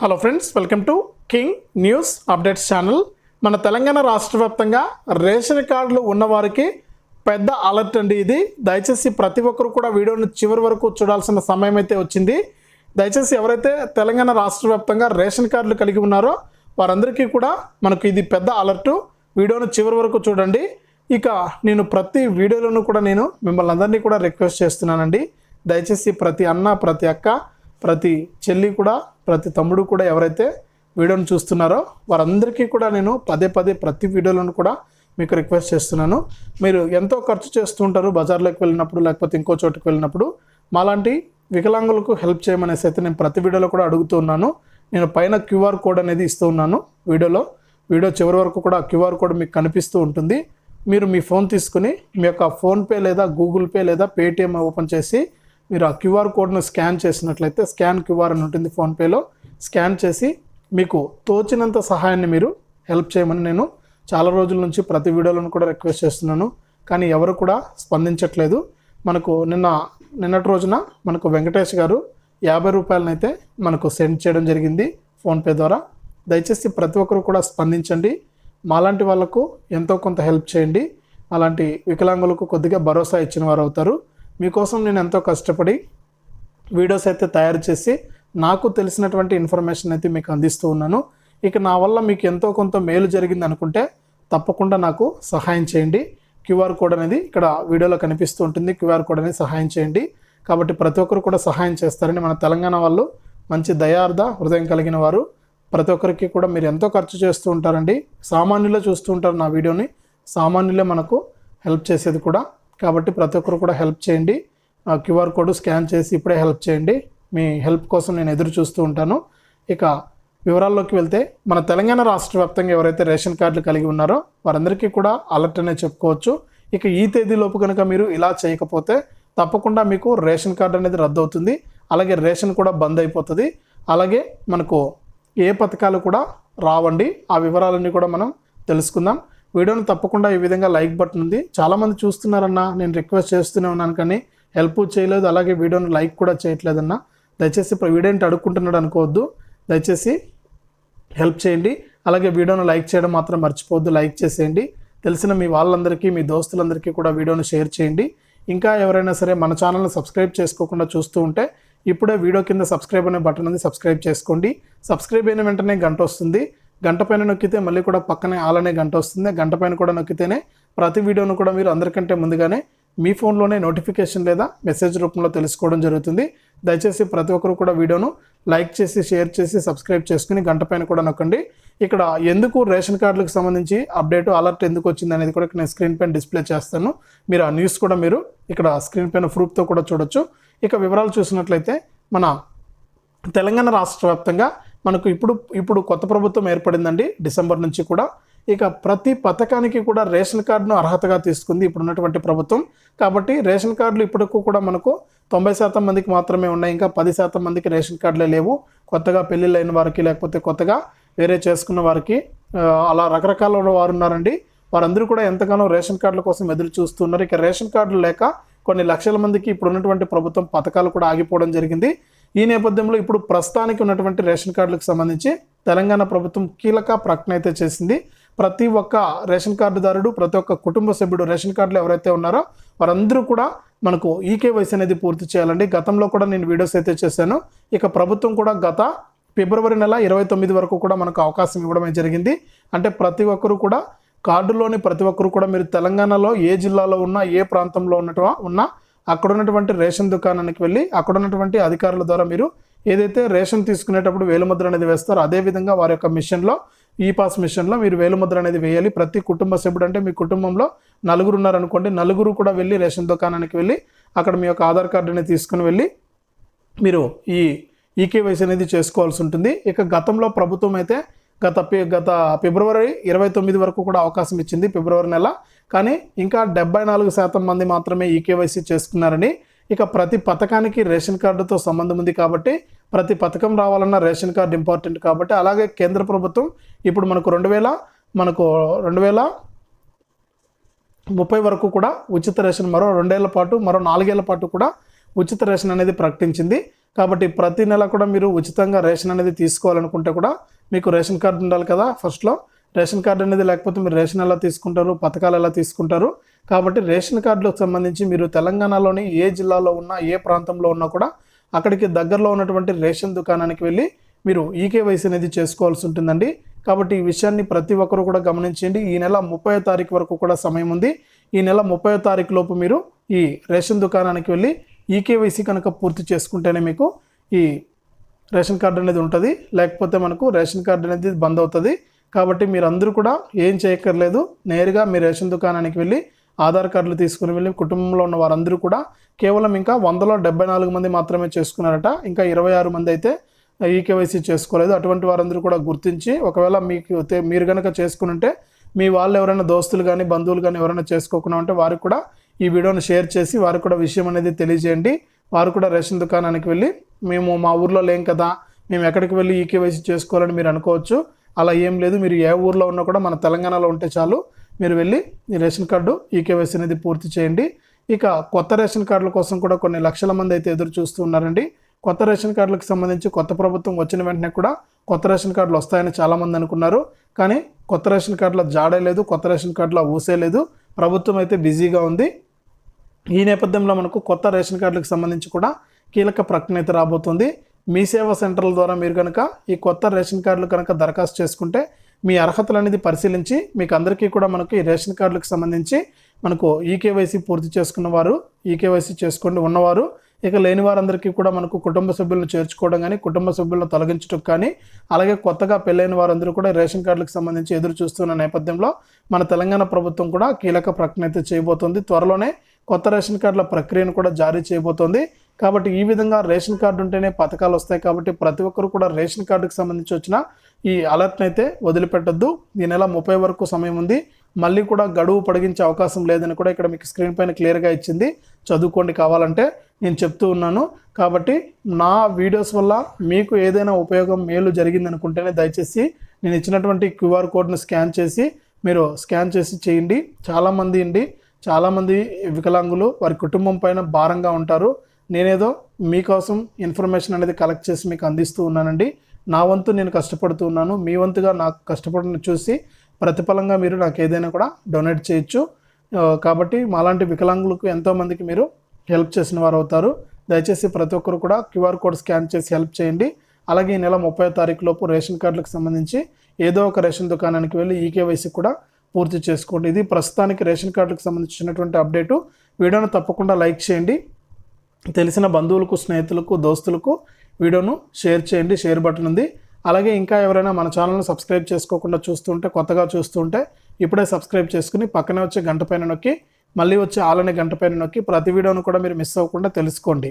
Hello friends welcome to king news updates channel మన తెలంగాణ రాష్ట్ర వ్యాప్తంగా రేషన్ కార్డులు ఉన్నవారికి పెద్ద అలర్ట్ అండి ఇది. దయచేసి ప్రతి ఒక్కరు కూడా వీడియోను చివరి వరకు చూడాల్సిన సమయం అయితే వచ్చింది. దయచేసి ఎవరైతే తెలంగాణ రాష్ట్ర వ్యాప్తంగా రేషన్ కార్డులు కలిగి ఉన్నారో వారందరికీ కూడా మనకు ఇది పెద్ద అలర్టు. వీడియోను చివరి వరకు చూడండి. ఇక నేను ప్రతి వీడియోలోనూ కూడా నేను మిమ్మల్ని అందరినీ కూడా రిక్వెస్ట్ చేస్తున్నానండి. దయచేసి ప్రతి అన్న ప్రతి అక్క ప్రతి చెల్లి కూడా ప్రతి తమ్ముడు కూడా ఎవరైతే వీడియోను చూస్తున్నారో వారందరికీ కూడా నేను పదే పదే ప్రతి వీడియోలను కూడా మీకు రిక్వెస్ట్ చేస్తున్నాను. మీరు ఎంతో ఖర్చు చేస్తూ ఉంటారు బజార్లోకి వెళ్ళినప్పుడు లేకపోతే ఇంకో చోటుకు వెళ్ళినప్పుడు. మాలాంటి వికలాంగులకు హెల్ప్ చేయమనేసి అయితే నేను ప్రతి వీడియోలో కూడా అడుగుతూ ఉన్నాను. నేను పైన క్యూఆర్ కోడ్ అనేది ఇస్తూ ఉన్నాను వీడియోలో. వీడియో చివరి వరకు కూడా క్యూఆర్ కోడ్ మీకు కనిపిస్తూ ఉంటుంది. మీరు మీ ఫోన్ తీసుకుని మీ యొక్క ఫోన్పే లేదా గూగుల్ పే లేదా పేటిఎం ఓపెన్ చేసి మీరు ఆ క్యూఆర్ కోడ్ను స్కాన్ చేసినట్లయితే స్కాన్ క్యూఆర్ అని ఉంటుంది ఫోన్పేలో. స్కాన్ చేసి మీకు తోచినంత సహాయాన్ని మీరు హెల్ప్ చేయమని నేను చాలా రోజుల నుంచి ప్రతి వీడియోలను కూడా రిక్వెస్ట్ చేస్తున్నాను. కానీ ఎవరు కూడా స్పందించట్లేదు. మనకు నిన్న నిన్నటి రోజున మనకు వెంకటేష్ గారు యాభై రూపాయలనైతే మనకు సెండ్ చేయడం జరిగింది ఫోన్పే ద్వారా. దయచేసి ప్రతి ఒక్కరు కూడా స్పందించండి. మాలాంటి వాళ్ళకు ఎంతో కొంత హెల్ప్ చేయండి. అలాంటి వికలాంగులకు కొద్దిగా భరోసా ఇచ్చిన వారు అవుతారు మీకోసం నేను ఎంతో కష్టపడి వీడియోస్ అయితే తయారు చేసి నాకు తెలిసినటువంటి ఇన్ఫర్మేషన్ అయితే మీకు అందిస్తూ ఉన్నాను. ఇక నా వల్ల మీకు ఎంతో కొంత మేలు జరిగింది అనుకుంటే తప్పకుండా నాకు సహాయం చేయండి. క్యూఆర్ కోడ్ అనేది ఇక్కడ వీడియోలో కనిపిస్తూ ఉంటుంది. క్యూఆర్ కోడ్ అనేది సహాయం చేయండి. కాబట్టి ప్రతి ఒక్కరు కూడా సహాయం చేస్తారని మన తెలంగాణ వాళ్ళు మంచి దయార్థ హృదయం కలిగిన వారు. ప్రతి ఒక్కరికి కూడా మీరు ఎంతో ఖర్చు చేస్తూ ఉంటారండి. సామాన్యులే చూస్తూ ఉంటారు నా వీడియోని. సామాన్యులే మనకు హెల్ప్ చేసేది కూడా కాబట్టి ప్రతి ఒక్కరు కూడా హెల్ప్ చేయండి. ఆ క్యూఆర్ కోడ్ స్కాన్ చేసి ఇప్పుడే హెల్ప్ చేయండి. మీ హెల్ప్ కోసం నేను ఎదురు చూస్తూ ఉంటాను. ఇక వివరాల్లోకి వెళ్తే మన తెలంగాణ రాష్ట్ర వ్యాప్తంగా ఎవరైతే రేషన్ కార్డులు కలిగి ఉన్నారో వారందరికీ కూడా అలర్ట్ అనే చెప్పుకోవచ్చు. ఇక ఈ తేదీలోపు కనుక మీరు ఇలా చేయకపోతే తప్పకుండా మీకు రేషన్ కార్డు అనేది రద్దు అవుతుంది అలాగే రేషన్ కూడా బంద్ అయిపోతుంది. అలాగే మనకు ఏ పథకాలు కూడా రావండి. ఆ వివరాలన్నీ కూడా మనం తెలుసుకుందాం. వీడియోని తప్పకుండా ఈ విధంగా లైక్ బటన్ ఉంది. చాలామంది చూస్తున్నారన్న నేను రిక్వెస్ట్ చేస్తూనే ఉన్నాను కానీ హెల్ప్ చేయలేదు. అలాగే వీడియోని లైక్ కూడా చేయట్లేదన్న. దయచేసి ఇప్పుడు వీడియో ఏంటి అడుక్కుంటున్నాడు అనుకోవద్దు. దయచేసి హెల్ప్ చేయండి. అలాగే వీడియోను లైక్ చేయడం మాత్రం మర్చిపోవద్దు. లైక్ చేసేయండి. తెలిసిన మీ వాళ్ళందరికీ మీ దోస్తులందరికీ కూడా వీడియోను షేర్ చేయండి. ఇంకా ఎవరైనా సరే మన ఛానల్ని సబ్స్క్రైబ్ చేసుకోకుండా చూస్తూ ఉంటే ఇప్పుడే వీడియో కింద సబ్స్క్రైబ్ అనే బటన్ ఉంది. సబ్స్క్రైబ్ చేసుకోండి. సబ్స్క్రైబ్ అయిన వెంటనే గంట వస్తుంది. గంట పైన నొక్కితే మళ్ళీ కూడా పక్కనే ఆలనే గంట వస్తుంది. గంట పైన కూడా నొక్కితేనే ప్రతి వీడియోను కూడా మీరు అందరికంటే ముందుగానే మీ ఫోన్లోనే నోటిఫికేషన్ లేదా మెసేజ్ రూపంలో తెలుసుకోవడం జరుగుతుంది. దయచేసి ప్రతి ఒక్కరు కూడా వీడియోను లైక్ చేసి షేర్ చేసి సబ్స్క్రైబ్ చేసుకుని గంట పైన కూడా నొక్కండి. ఇక్కడ ఎందుకు రేషన్ కార్డులకు సంబంధించి అప్డేట్ అలర్ట్ ఎందుకు వచ్చింది అనేది కూడా నేను స్క్రీన్ పైన డిస్ప్లే చేస్తాను. మీరు ఆ న్యూస్ కూడా మీరు ఇక్కడ స్క్రీన్ పైన ప్రూఫ్తో కూడా చూడొచ్చు. ఇక వివరాలు చూసినట్లయితే మన తెలంగాణ రాష్ట్ర వ్యాప్తంగా మనకు ఇప్పుడు ఇప్పుడు కొత్త ప్రభుత్వం ఏర్పడిందండి డిసెంబర్ నుంచి కూడా. ఇక ప్రతి పథకానికి కూడా రేషన్ కార్డును అర్హతగా తీసుకుంది ఇప్పుడు ఉన్నటువంటి ప్రభుత్వం. కాబట్టి రేషన్ కార్డులు ఇప్పటికు కూడా మనకు తొంభై శాతం మందికి మాత్రమే ఉన్నాయి. ఇంకా పది శాతం మందికి రేషన్ కార్డులే లేవు. కొత్తగా పెళ్ళిళ్ళైన వారికి లేకపోతే కొత్తగా వేరే చేసుకున్న వారికి అలా రకరకాల వారు ఉన్నారండి. వారందరూ కూడా ఎంతగానో రేషన్ కార్డుల కోసం ఎదురు చూస్తున్నారు. ఇక రేషన్ కార్డులు లేక కొన్ని లక్షల మందికి ఇప్పుడు ఉన్నటువంటి ప్రభుత్వం పథకాలు కూడా ఆగిపోవడం జరిగింది. ఈ నేపథ్యంలో ఇప్పుడు ప్రస్తుతానికి ఉన్నటువంటి రేషన్ కార్డులకు సంబంధించి తెలంగాణ ప్రభుత్వం కీలక ప్రకటన అయితే చేసింది. ప్రతి ఒక్క రేషన్ కార్డుదారుడు ప్రతి ఒక్క కుటుంబ సభ్యుడు రేషన్ కార్డులు ఎవరైతే ఉన్నారో వారందరూ కూడా మనకు ఈకేవైసీ అనేది పూర్తి చేయాలండి. గతంలో కూడా నేను వీడియోస్ అయితే చేశాను. ఇక ప్రభుత్వం కూడా గత ఫిబ్రవరి నెల ఇరవై తొమ్మిది వరకు కూడా మనకు అవకాశం ఇవ్వడం జరిగింది. అంటే ప్రతి ఒక్కరు కూడా కార్డులోని ప్రతి ఒక్కరు కూడా మీరు తెలంగాణలో ఏ జిల్లాలో ఉన్నా ఏ ప్రాంతంలో ఉన్నట్టు ఉన్నా అక్కడ ఉన్నటువంటి రేషన్ దుకాణానికి వెళ్ళి అక్కడ ఉన్నటువంటి అధికారుల ద్వారా మీరు ఏదైతే రేషన్ తీసుకునేటప్పుడు వేలుముద్ర అనేది వేస్తారో అదే విధంగా వారి యొక్క మిషన్లో ఈ పాస్ మిషన్లో మీరు వేలుముద్ర అనేది వేయాలి. ప్రతి కుటుంబ సభ్యుడు అంటే మీ కుటుంబంలో నలుగురు ఉన్నారనుకోండి నలుగురు కూడా వెళ్ళి రేషన్ దుకాణానికి వెళ్ళి అక్కడ మీ యొక్క ఆధార్ కార్డు అనేది తీసుకుని వెళ్ళి మీరు ఈ ఈకేవైసీ అనేది చేసుకోవాల్సి ఉంటుంది. ఇక గతంలో ప్రభుత్వం అయితే గత గత ఫిబ్రవరి ఇరవై తొమ్మిది వరకు కూడా అవకాశం ఇచ్చింది ఫిబ్రవరి నెల. కానీ ఇంకా డెబ్బై నాలుగు శాతం మంది మాత్రమే ఈకేవైసీ చేసుకున్నారని ఇక ప్రతి పథకానికి రేషన్ కార్డుతో సంబంధం ఉంది కాబట్టి ప్రతి పథకం రావాలన్నా రేషన్ కార్డు ఇంపార్టెంట్ కాబట్టి అలాగే కేంద్ర ప్రభుత్వం ఇప్పుడు మనకు రెండు వేల మనకు రెండు వేల ముప్పై వరకు కూడా ఉచిత రేషన్ మరో రెండేళ్ళ పాటు మరో నాలుగేళ్ళ పాటు కూడా ఉచిత రేషన్ అనేది ప్రకటించింది. కాబట్టి ప్రతి నెల కూడా మీరు ఉచితంగా రేషన్ అనేది తీసుకోవాలనుకుంటే కూడా మీకు రేషన్ కార్డు ఉండాలి కదా ఫస్ట్లో. రేషన్ కార్డు అనేది లేకపోతే మీరు రేషన్ ఎలా తీసుకుంటారు పథకాలు ఎలా తీసుకుంటారు. కాబట్టి రేషన్ కార్డులకు సంబంధించి మీరు తెలంగాణలోని ఏ జిల్లాలో ఉన్నా ఏ ప్రాంతంలో ఉన్నా కూడా అక్కడికి దగ్గరలో ఉన్నటువంటి రేషన్ దుకాణానికి వెళ్ళి మీరు ఈకేవైసీ అనేది చేసుకోవాల్సి ఉంటుందండి. కాబట్టి ఈ విషయాన్ని ప్రతి ఒక్కరు కూడా గమనించండి. ఈ నెల ముప్పై తారీఖు వరకు కూడా సమయం ఉంది. ఈ నెల ముప్పై తారీఖు లోపు మీరు ఈ రేషన్ దుకాణానికి వెళ్ళి ఈకేవైసీ కనుక పూర్తి చేసుకుంటేనే మీకు ఈ రేషన్ కార్డు అనేది ఉంటుంది. లేకపోతే మనకు రేషన్ కార్డు అనేది బంద్ అవుతుంది. కాబట్టి మీరందరూ కూడా ఏం చేయక్కర్లేదు. నేరుగా మీ రేషన్ దుకాణానికి వెళ్ళి ఆధార్ కార్డులు తీసుకుని వెళ్ళి కుటుంబంలో ఉన్న వారందరూ కూడా కేవలం ఇంకా వందలో డెబ్బై నాలుగు మంది మాత్రమే చేసుకున్నారట. ఇంకా ఇరవై ఆరు మంది అయితే ఈకేవైసీ చేసుకోలేదు. అటువంటి వారందరూ కూడా గుర్తించి ఒకవేళ మీకు మీరు కనుక చేసుకుని ఉంటే మీ వాళ్ళు ఎవరైనా దోస్తులు కానీ బంధువులు కానీ ఎవరైనా చేసుకోకుండా ఉంటే వారికి కూడా ఈ వీడియోని షేర్ చేసి వారికి కూడా విషయం అనేది తెలియజేయండి. వారు కూడా రేషన్ దుకాణానికి వెళ్ళి మేము మా ఊర్లో లేం కదా మేము ఎక్కడికి వెళ్ళి ఈ కేవైసీ చేసుకోవాలని మీరు అనుకోవచ్చు. అలా ఏం లేదు మీరు ఏ ఊర్లో ఉన్నా కూడా మన తెలంగాణలో ఉంటే చాలు మీరు వెళ్ళి ఈ రేషన్ కార్డు ఈకేవైసీ అనేది పూర్తి చేయండి. ఇక కొత్త రేషన్ కార్డుల కోసం కూడా కొన్ని లక్షల మంది అయితే ఎదురు చూస్తూ ఉన్నారండి. కొత్త రేషన్ కార్డులకు సంబంధించి కొత్త ప్రభుత్వం వచ్చిన వెంటనే కూడా కొత్త రేషన్ కార్డులు వస్తాయని చాలామంది అనుకున్నారు. కానీ కొత్త రేషన్ కార్డుల జాడే లేదు కొత్త రేషన్ కార్డుల ఊసే లేదు. ప్రభుత్వం అయితే బిజీగా ఉంది. ఈ నేపథ్యంలో మనకు కొత్త రేషన్ కార్డులకు సంబంధించి కూడా కీలక ప్రకటన అయితే రాబోతుంది. మీ సేవా సెంటర్ల ద్వారా మీరు కనుక ఈ కొత్త రేషన్ కార్డులు కనుక దరఖాస్తు చేసుకుంటే మీ అర్హతలు అనేది పరిశీలించి మీకు అందరికీ కూడా మనకు ఈ రేషన్ కార్డులకు సంబంధించి మనకు ఈకేవైసీ పూర్తి చేసుకున్న వారు ఈకేవైసీ చేసుకోండి ఉన్నవారు ఇక లేని వారందరికీ కూడా మనకు కుటుంబ సభ్యులను చేర్చుకోవడం కానీ కుటుంబ సభ్యులను తొలగించడం కానీ అలాగే కొత్తగా పెళ్ళైన వారందరూ కూడా రేషన్ కార్డులకు సంబంధించి ఎదురు చూస్తున్న నేపథ్యంలో మన తెలంగాణ ప్రభుత్వం కూడా కీలక ప్రకటన అయితే చేయబోతోంది. త్వరలోనే కొత్త రేషన్ కార్డుల ప్రక్రియను కూడా జారీ చేయబోతోంది. కాబట్టి ఈ విధంగా రేషన్ కార్డు ఉంటేనే పథకాలు వస్తాయి కాబట్టి ప్రతి ఒక్కరు కూడా రేషన్ కార్డుకు సంబంధించి వచ్చిన ఈ అలర్ట్ని అయితే వదిలిపెట్టొద్దు. ఈ నెల ముప్పై వరకు సమయం ఉంది. మళ్ళీ కూడా గడువు పొడిగించే అవకాశం లేదని కూడా ఇక్కడ మీకు స్క్రీన్ పైన క్లియర్గా ఇచ్చింది. చదువుకోండి కావాలంటే నేను చెప్తూ ఉన్నాను. కాబట్టి నా వీడియోస్ వల్ల మీకు ఏదైనా ఉపయోగం మేలు జరిగింది అనుకుంటేనే దయచేసి నేను ఇచ్చినటువంటి క్యూఆర్ కోడ్ను స్కాన్ చేసి మీరు స్కాన్ చేసి చేయండి. చాలామంది అండి. చాలామంది వికలాంగులు వారి కుటుంబం పైన భారంగా ఉంటారు. నేనేదో మీకోసం ఇన్ఫర్మేషన్ అనేది కలెక్ట్ చేసి మీకు అందిస్తూ ఉన్నానండి. నా వంతు నేను కష్టపడుతూ ఉన్నాను. మీ వంతుగా నాకు కష్టపడిన చూసి ప్రతిఫలంగా మీరు నాకు ఏదైనా కూడా డొనేట్ చేయొచ్చు. కాబట్టి మాలాంటి వికలాంగులకు ఎంతోమందికి మీరు హెల్ప్ చేసిన వారు అవుతారు. దయచేసి ప్రతి ఒక్కరు కూడా క్యూఆర్ కోడ్ స్కాన్ చేసి హెల్ప్ చేయండి. అలాగే ఈ నెల ముప్పై తారీఖు లోపు రేషన్ కార్డులకు సంబంధించి ఏదో ఒక రేషన్ దుకాణానికి వెళ్ళి ఈకేవైసీ కూడా పూర్తి చేసుకోండి. ఇది ప్రస్తుతానికి రేషన్ కార్డులకు సంబంధించినటువంటి అప్డేటు. వీడియోను తప్పకుండా లైక్ చేయండి. తెలిసిన బంధువులకు స్నేహితులకు దోస్తులకు వీడియోను షేర్ చేయండి షేర్ బటన్ ఉంది. అలాగే ఇంకా ఎవరైనా మన ఛానల్ని సబ్స్క్రైబ్ చేసుకోకుండా చూస్తుంటే కొత్తగా చూస్తుంటే ఇప్పుడే సబ్స్క్రైబ్ చేసుకుని పక్కనే వచ్చే గంట పైన నొక్కి మళ్ళీ వచ్చే ఆలనే గంట పైన నొక్కి ప్రతి వీడియోను కూడా మీరు మిస్ అవ్వకుండా తెలుసుకోండి.